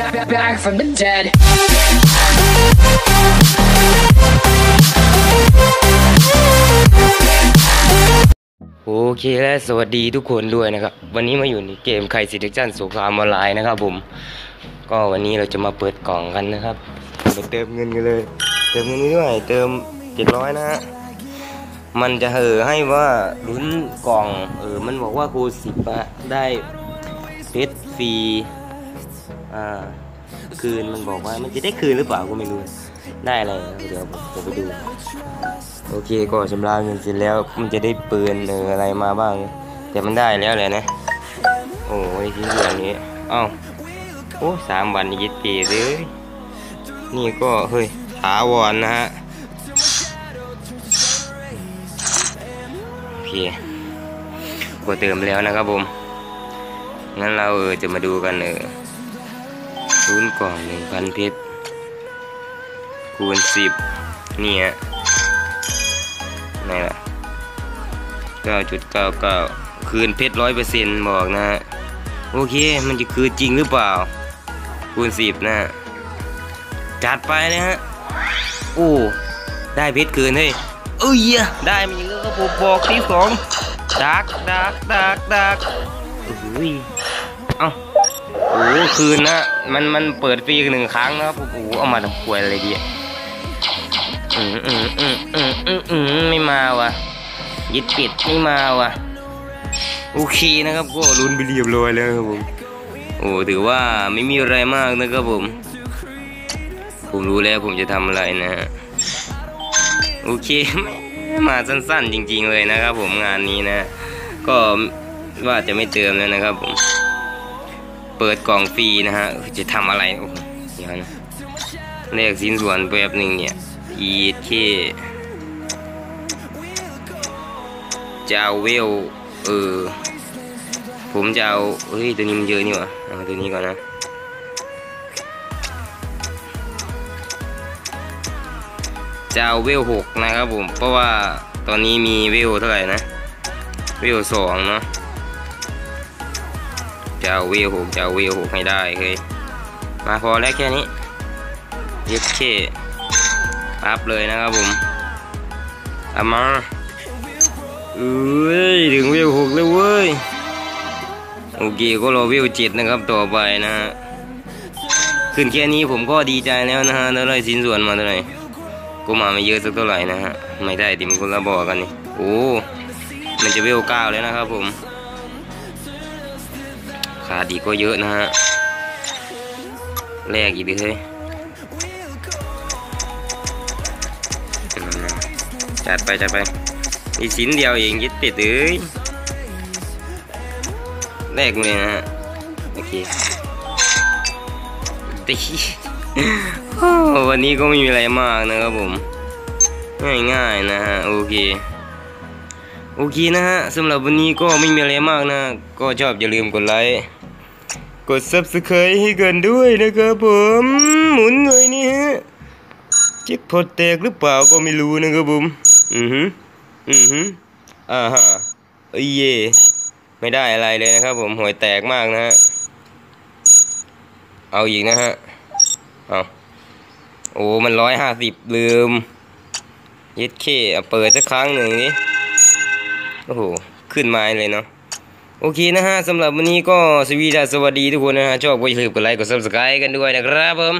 back, back from the dead. โอเคและสวัสดีทุกคนด้วยนะครับ วันนี้มาอยู่ในเกมไข่สิทธิ์จันสงครามออนไลน์นะครับผม ก็วันนี้เราจะมาเปิดกล่องกันนะครับมาเติมเงินกันเลย เติมเงินด้วยเติมเจ็ดร้อยนะฮะมันจะเหอให้ว่าลุ้นกล่องเออมันบอกว่าคูสิบอะได้เพชรฟรี อ่าคืนมันบอกว่ามันจะได้คืนหรือเปล่าก็ไม่รู้ ได้อะไรเดี๋ยวผมไปดู โอเคก็ชำระเงินเสร็จแล้วมันจะได้ปืนเอออะไรมาบ้าง แต่มันได้แล้วแหละนะ โอ้ยชิ้นส่วนนี้เอ้าโอ้สามวันยึดปีเลยนี่ก็เฮ้ยถาวรนะฮะโอเคกดเติมแล้วนะครับผมงั้นเราเออจะมาดูกันเออ ศูนย์กล่องหนึ่งพันเพชรคูณสิบนี่ฮะนี่แหละ9.99คืนเพชรร้อยเปอร์เซ็นต์บอกนะฮะ โอเค มันจะคืนจริงหรือเปล่า คูณสิบนะจัดไปนะฮะ โอ้ ได้เพชรคืนเฮ้ยเอ้ยได้มาอีกแล้วครับผมบอกที่สองดักดักดักดักโอ้ย เอ้า โอ้คืนนะมันมันเปิดฟรีหนึ่งครั้งนะครับโอ้โหเอามาทำควยอะไรดีอืมอืมอืมอืมอืมอืมไม่มาวะยึดปิดไม่มาวะโอเคนะครับก็ลุ้นไปเรียบร้อยแล้วครับผมโอ้ถือว่าไม่มีอะไรมากนะครับผม ผมรู้แล้วผมจะทำอะไรนะฮะโอเคมาสั้นๆจริง ๆเลยนะครับผมงานนี้นะ ก็ว่าจะไม่เติมแล้วนะครับผม เปิดกล่องฟรีนะฮะ จะทำอะไร โอ้โหเดี๋ยวนะแลกสินส่วนแป๊บหนึ่งเนี่ยอีเคจะเอาเวล เออ ผมจะเอา เฮ้ย ตัวนี้มันเยอะนี่หวะเอาตัวนี้ก่อนนะจะเอาเวลหกนะครับผม เพราะว่าตอนนี้มีเวลเท่าไหร่นะ เวลสองเนาะ จะเอาเวหกจะเอาเวหกให้ได้เฮ้ยมาพอแล้วแค่นี้ย็ดเคอัพเลยนะครับผมเอามาเอ้ยถึงวิวหกแล้วเว้ยโอเคก็รอวิวเจ็ดนะครับต่อไปนะขึ้นแค่นี้ผมก็ดีใจแล้วนะฮะแล้วได้สินส่วนมาเท่าไหร่ก็มาไม่เยอะสักเท่าไหร่นะฮะไม่ได้ติมคนละบอกกันนี่โอ้มันจะวิวเก้าแล้วนะครับผมาดีก็เยอะนะฮะแลกอีกดิเฮ้ยจัดไปจัดไปอีกชิ้นเดียวเองยึดปิดเอ้ยแรกเลยนะฮะโอเคตีวันนี้ก็ไม่มีอะไรมากนะครับผม ง่ายๆนะฮะโอเค โอเคนะฮะสำหรับวันนี้ก็ไม่มีอะไรมากนะ ก็ชอบอย่าลืมกดไลค์กด subscribe ให้กันด้วยนะครับผมหมุนเลยนี่ฮะเจ็บพอแตกหรือเปล่าก็ไม่รู้นะครับผมอือฮึอือฮึอ่าฮะเอ้ยเย่ไม่ได้อะไรเลยนะครับผมหวยแตกมากนะฮะเอาอีกนะฮะเอาโอ้มันร้อยห้าสิบลืมย็ดเคเอาเปิดสักครั้งหนึ่งนี่ โอ้โห ขึ้นมาเลยเนาะ โอเคนะฮะสำหรับวันนี้ก็สวีดาสสวัสดีทุกคนนะฮะ ชอบก็อย่าลืมกดไลค์ กด subscribe กันด้วยนะครับผม